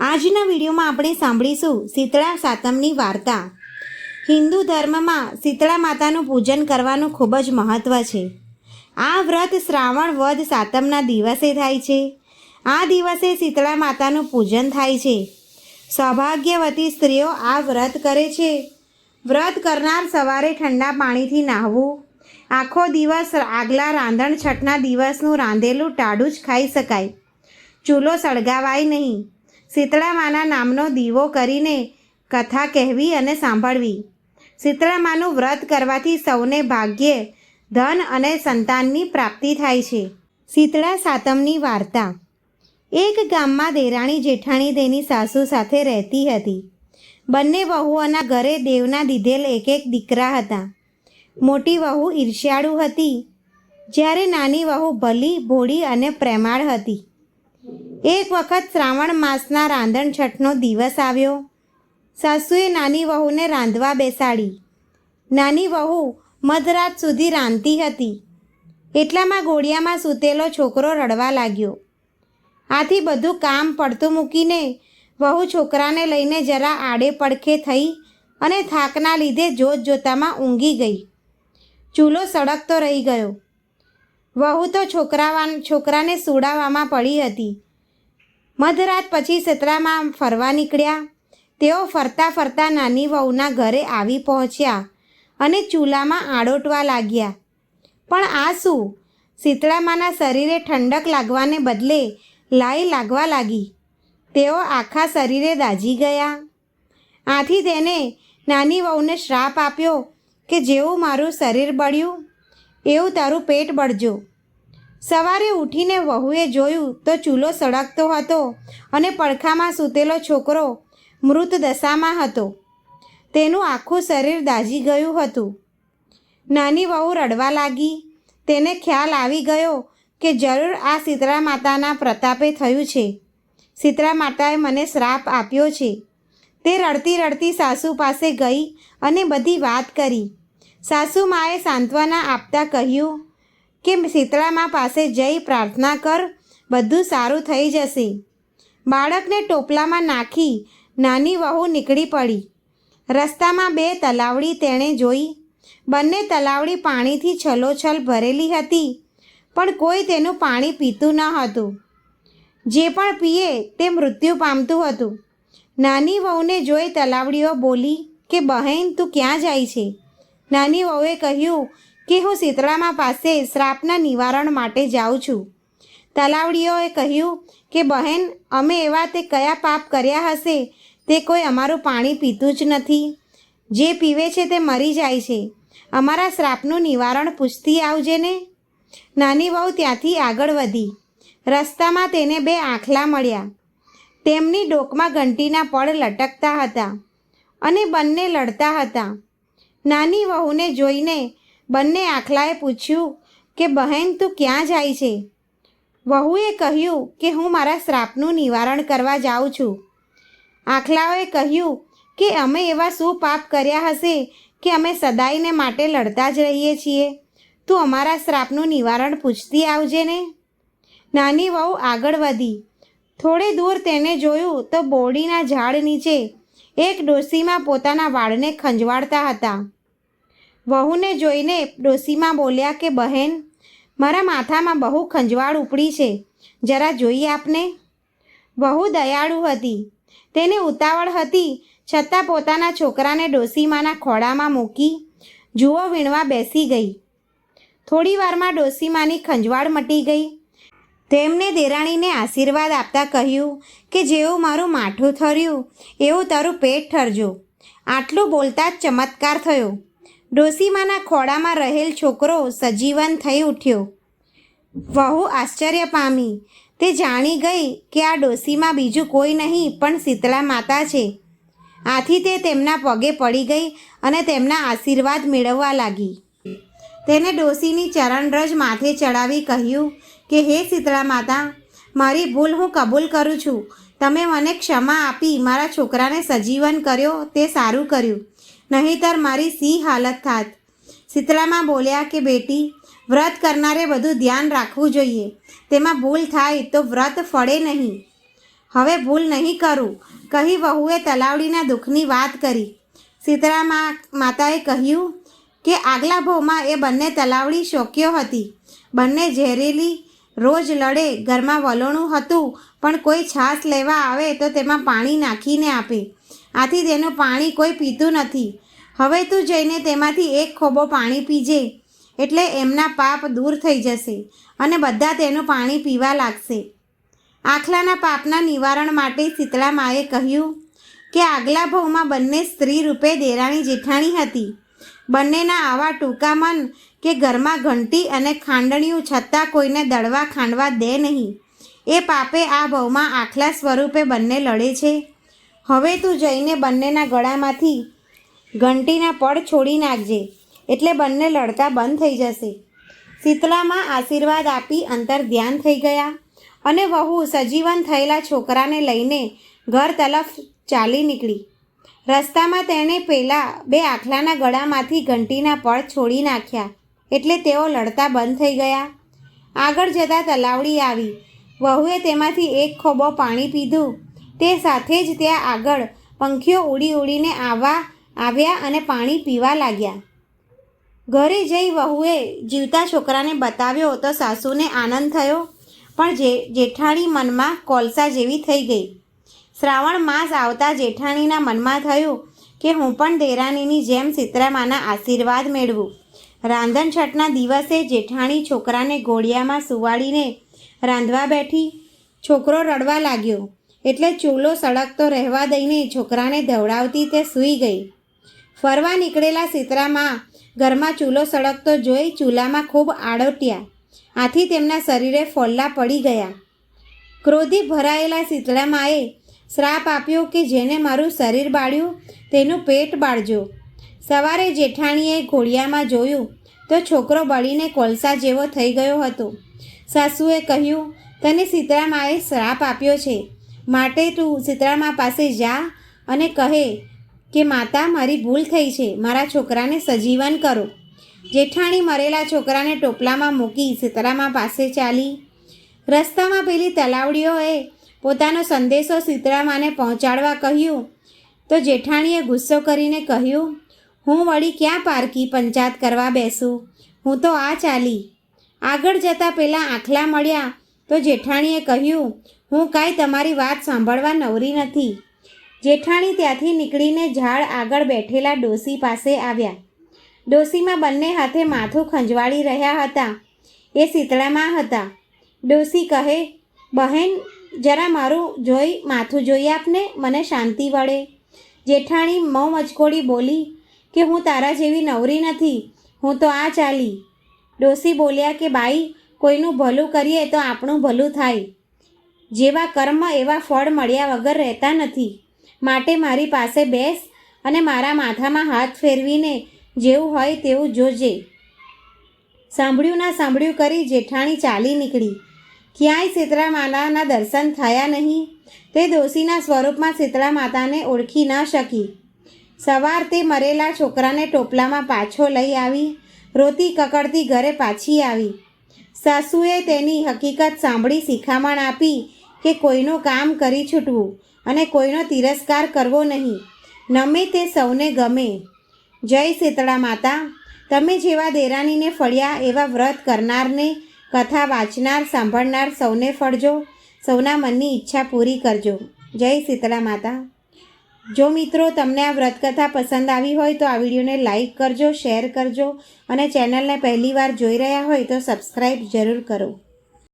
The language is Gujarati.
આજના વિડીયોમાં આપણે સાંભળીશું શીતળા સાતમની વાર્તા. હિન્દુ ધર્મમાં શીતળા માતાનું પૂજન કરવાનું ખૂબ જ મહત્ત્વ છે. આ વ્રત શ્રાવણ વદ સાતમના દિવસે થાય છે. આ દિવસે શીતળા માતાનું પૂજન થાય છે. સૌભાગ્યવતી સ્ત્રીઓ આ વ્રત કરે છે. વ્રત કરનાર સવારે ઠંડા પાણીથી નાહવું. આખો દિવસ આગલા રાંધણ છઠના દિવસનું રાંધેલું ટાઢું જ ખાઈ શકાય. ચૂલો સળગાવાય નહીં. શીતળા માના નામનો દીવો કરીને કથા કહેવી અને સાંભળવી. શીતળામાનું વ્રત કરવાથી સૌને ભાગ્ય ધન અને સંતાનની પ્રાપ્તિ થાય છે. શીતળા સાતમની વાર્તા. એક ગામમાં દેરાણી જેઠાણી તેની સાસુ સાથે રહેતી હતી. બંને વહુઓના ઘરે દેવના દીધેલ એક એક દીકરા હતા. મોટી વહુ ઈર્ષ્યાળુ હતી. જ્યારે નાની વહુ ભલી, ભોળી અને પ્રેમાળ હતી. એક વખત શ્રાવણ માસના રાંધણ છઠનો દિવસ આવ્યો. સાસુએ નાની વહુને રાંધવા બેસાડી. નાની વહુ મધરાત સુધી રાંધતી હતી. એટલામાં ગોળિયામાં સૂતેલો છોકરો રડવા લાગ્યો. આથી બધું કામ પડતું મૂકીને વહુ છોકરાને લઈને જરા આડે પડખે થઈ અને થાકના લીધે જોત જોતામાં ઊંઘી ગઈ. ચૂલો સળગતો રહી ગયો. વહુ તો છોકરાવા છોકરાને સુડાવવામાં પડી હતી. મધરાત પછી સતરામાં ફરવા નીકળ્યા. તેઓ ફરતા ફરતા નાની વહુના ઘરે આવી પહોંચ્યા અને ચૂલામાં આડોટવા લાગ્યા. પણ આ શું? શીતળામાના શરીરે ઠંડક લાગવાને બદલે લાઈ લાગવા લાગી. તેઓ આખા શરીરે દાઝી ગયા. આથી તેને નાની વહુને શ્રાપ આપ્યો કે જેવું મારું શરીર બળ્યું, એવું તારું પેટ બળજો. સવારે ઉઠીને વહુએ જોયું તો ચૂલો સળગતો હતો અને પડખામાં સૂતેલો છોકરો મૃત દશામાં હતો. તેનું આખું શરીર દાઝી ગયું હતું. નાની વહુ રડવા લાગી. તેને ખ્યાલ આવી ગયો કે જરૂર આ શીતળા માતાના પ્રતાપે થયું છે. શીતળા માતાએ મને શ્રાપ આપ્યો છે. તે રડતી રડતી સાસુ પાસે ગઈ અને બધી વાત કરી. સાસુ માએ સાંત્વના આપતા કહ્યું કે શીતળામા પાસે જઈ પ્રાર્થના કર, બધું સારું થઈ જશે. બાળકને ટોપલામાં નાખી નાની વહુ નીકળી પડી. રસ્તામાં બે તલાવડી તેણે જોઈ. બંને તલાવડી પાણીથી છલોછલ ભરેલી હતી, પણ કોઈ તેનું પાણી પીતું ન હતું. જે પણ પીએ તે મૃત્યુ પામતું હતું. નાની વહુને જોઈ તલાવડીઓ બોલી કે બહેન તું ક્યાં જાય છે? નાની વહુએ કહ્યું કે હું શીતળામાં પાસે શ્રાપના નિવારણ માટે જાઉં છું. તલાવડીઓએ કહ્યું કે, બહેન, અમે એવા તે કયા પાપ કર્યા હશે? તે કોઈ અમારું પાણી પીતું જ નથી. જે પીવે છે તે મરી જાય છે. અમારા શ્રાપનું નિવારણ પૂછતી આવજે ને. નાની વહુ ત્યાંથી આગળ વધી. રસ્તામાં તેને બે આંખલા મળ્યા. તેમની ડોકમાં ઘંટીના પડ લટકતા હતા અને બંને લડતા હતા. નાની વહુને જોઈને બંને આખલાએ પૂછ્યું કે, બહેન, તું ક્યાં જાય છે? વહુએ કહ્યું કે, હું મારા શ્રાપનું નિવારણ કરવા જાઉં છું. આખલાઓએ કહ્યું કે, અમે એવા શું પાપ કર્યા હશે કે અમે સદાયને માટે લડતા જ રહીએ છીએ? તું અમારા શ્રાપનું નિવારણ પૂછતી આવજે ને. નાની વહુ આગળ વધી. થોડે દૂર તેને જોયું તો બોરડીના ઝાડ નીચે એક ડોસીમાં પોતાના વાળને ખંજવાળતા હતા. વહુને જોઈને ડોસીમાં બોલ્યા કે, બહેન, મારા માથામાં બહુ ખંજવાળ ઉપડી છે. જરા જોઈએ આપને. બહુ દયાળુ હતી. તેને ઉતાવળ હતી, છતાં પોતાના છોકરાને ડોસીમાના ખોળામાં મૂકી જુઓ વીણવા બેસી ગઈ. થોડી વારમાં ડોસીમાની ખંજવાળ મટી ગઈ. તેમને દેરાણીને આશીર્વાદ આપતા કહ્યું કે, જેવું મારું માઠું થર્યું, એવું તારું પેટ ઠરજો. આટલું બોલતા જ ચમત્કાર થયો. ડોસીમાના ખોળામાં રહેલ છોકરો સજીવન થઈ ઉઠ્યો. વહુ આશ્ચર્ય પામી. તે જાણી ગઈ કે આ ડોસીમાં બીજું કોઈ નહીં, પણ શીતળા માતા છે. આથી તે તેમના પગે પડી ગઈ અને તેમના આશીર્વાદ મેળવવા લાગી. તેને ડોસીની ચરણરજ માથે ચડાવી કહ્યું કે, હે શીતળા માતા, મારી ભૂલ હું કબૂલ કરું છું. તમે મને ક્ષમા આપી મારા છોકરાને સજીવન કર્યો, તે સારું કર્યું. નહીંતર મારી સી હાલત થાત. શીતળામાં બોલ્યા કે, બેટી, વ્રત કરનારે બધું ધ્યાન રાખવું જોઈએ. તેમાં ભૂલ થાય તો વ્રત ફળે નહીં. હવે ભૂલ નહીં કરું. કહી વહુએ તલાવડીના દુઃખની વાત કરી. શીતળા માતાએ કહ્યું કે આગલા ભાવમાં એ બંને તલાવડી શોક્યો હતી. બંને ઝેરેલી, રોજ લડે, ઘરમાં વલોણું હતું, પણ કોઈ છાશ લેવા આવે તો તેમાં પાણી નાખીને આપે. આથી તેનું પાણી કોઈ પીતું નથી. હવે તું જઈને તેમાંથી એક ખોબો પાણી પીજે, એટલે એમના પાપ દૂર થઈ જશે અને બધા તેનું પાણી પીવા લાગશે. આખલાના પાપના નિવારણ માટે શીતળા માએ કહ્યું કે આગલા ભાવમાં બંને સ્ત્રી રૂપે દેરાણી જેઠાણી હતી. બંનેના આવા ટૂંકા મન કે ઘરમાં ઘંટી અને ખાંડણીયું છતાં કોઈને દળવા ખાંડવા દે નહીં. એ પાપે આ ભાવમાં આખલા સ્વરૂપે બંને લડે છે. હવે તું જઈને બંનેના ગળામાંથી ઘંટીના પડ છોડી નાખજે, એટલે બંને લડતા બંધ થઈ જશે. શીતલામાં આશીર્વાદ આપી અંતર ધ્યાન થઈ ગયા અને વહુ સજીવન થયેલા છોકરાને લઈને ઘર તરફ ચાલી નીકળી. રસ્તામાં તેણે પહેલાં બે આખલાના ગળામાંથી ઘંટીના પળ છોડી નાખ્યા, એટલે તેઓ લડતા બંધ થઈ ગયા. આગળ જતાં તલાવડી આવી. વહુએ તેમાંથી એક ખોબો પાણી પીધું તે સાથે જ ત્યાં આગળ પંખીઓ ઉડી ઉડીને આવવા આવ્યા અને પાણી પીવા લાગ્યા. ઘરે જઈ વહુએ જીવતા છોકરાને બતાવ્યો તો સાસુને આનંદ થયો, પણ જે, જેઠાણી મનમાં કોલસા જેવી થઈ ગઈ. શ્રાવણ માસ આવતા જેઠાણીના મનમાં થયું કે હું પણ દેરાણીની જેમ સીતરામાના આશીર્વાદ મેળવું. રાંધણ છઠના દિવસે જેઠાણી છોકરાને ઘોડિયામાં સુવાડીને રાંધવા બેઠી. છોકરો રડવા લાગ્યો. એટલે ચૂલો સળગતો રહેવા દઈને છોકરાને ધવડાવતી તે સૂઈ ગઈ. ફરવા નીકળેલા સીતરામાં ઘરમાં ચૂલો સળગતો જોઈ ચૂલામાં ખૂબ આડોટ્યા. આથી તેમના શરીરે ફોલ્લા પડી ગયા. ક્રોધી ભરાયેલા શીતળામાએ શ્રાપ આપ્યો કે જેને મારું શરીર બાળ્યું તેનું પેટ બાળજો. સવારે જેઠાણીએ ઘોડિયામાં જોયું તો છોકરો બળીને કોલસા જેવો થઈ ગયો હતો. સાસુએ કહ્યું, તને સીતરામાએ શ્રાપ આપ્યો છે. માટે તું સીતરામા પાસે જા અને કહે કે, માતા, મારી ભૂલ થઈ છે. મારા છોકરાને સજીવન કરો. જેઠાણી મરેલા છોકરાને ટોપલામાં મૂકી સીતરામા પાસે ચાલી. રસ્તામાં પેલી તલાવડીઓએ પોતાનો સંદેશો સીતરામાને પહોંચાડવા કહ્યું. તો જેઠાણીએ ગુસ્સો કરીને કહ્યું, હું વળી ક્યાં પારકી પંચાત કરવા બેસું? હું તો આ ચાલી. આગળ જતાં પહેલાં આખલા મળ્યા તો જેઠાણીએ કહ્યું હું કાંઈ તમારી વાત સાંભળવા નવરી નથી. જેઠાણી ત્યાંથી નીકળીને ઝાડ આગળ બેઠેલા ડોસી પાસે આવ્યા. ડોસીમાં બંને હાથે માથું ખંજવાળી રહ્યા હતા. એ શીતળામાં હતા. ડોસી કહે, બહેન, જરા મારું જોઈ, માથું જોઈ આપને, મને શાંતિ વળે. જેઠાણી મો મચકોડી બોલી, કે હું તારા જેવી નવરી નથી, હું તો આ ચાલી. ડોસી બોલ્યા કે, બાઈ, કોઈનું ભલું કરીએ તો આપણું ભલું થાય. જેવા કર્મ, એવા ફળ મળ્યા વગર રહેતા નથી. માટે મારી પાસે બેસ અને મારા માથામાં હાથ ફેરવીને જેવું હોય તેવું જોજે. સાંભળ્યું ના સાંભળ્યું કરી જેઠાણી ચાલી નીકળી. ક્યાંય શીતળા માતાના દર્શન થયા નહીં. તે દોશીના સ્વરૂપમાં શીતળા માતાને ઓળખી ન શકી. સવાર તે મરેલા છોકરાને ટોપલામાં પાછો લઈ આવી. રોતી કકડતી ઘરે પાછી આવી. સાસુએ તેની હકીકત સાંભળી શિખામણ આપી કે કોઈનું કામ કરી છૂટવું અને કોઈનો તિરસ્કાર કરવો નહીં. નમે તે સૌને ગમે. જય શીતળા માતા. તમે જેવા દેરાણીને ફળ્યા એવા વ્રત કરનારને કથા વાંચનાર, સાંભળનાર સૌને ફળજો. સૌના મનની ઈચ્છા પૂરી કરજો. જય શીતળા માતા. જો મિત્રો તમને આ વ્રતકથા પસંદ આવી હોય તો આ વિડીયોને લાઈક કરજો, શેર કરજો અને ચેનલને પહેલીવાર જોઈ રહ્યા હોય તો સબસ્ક્રાઈબ જરૂર કરો.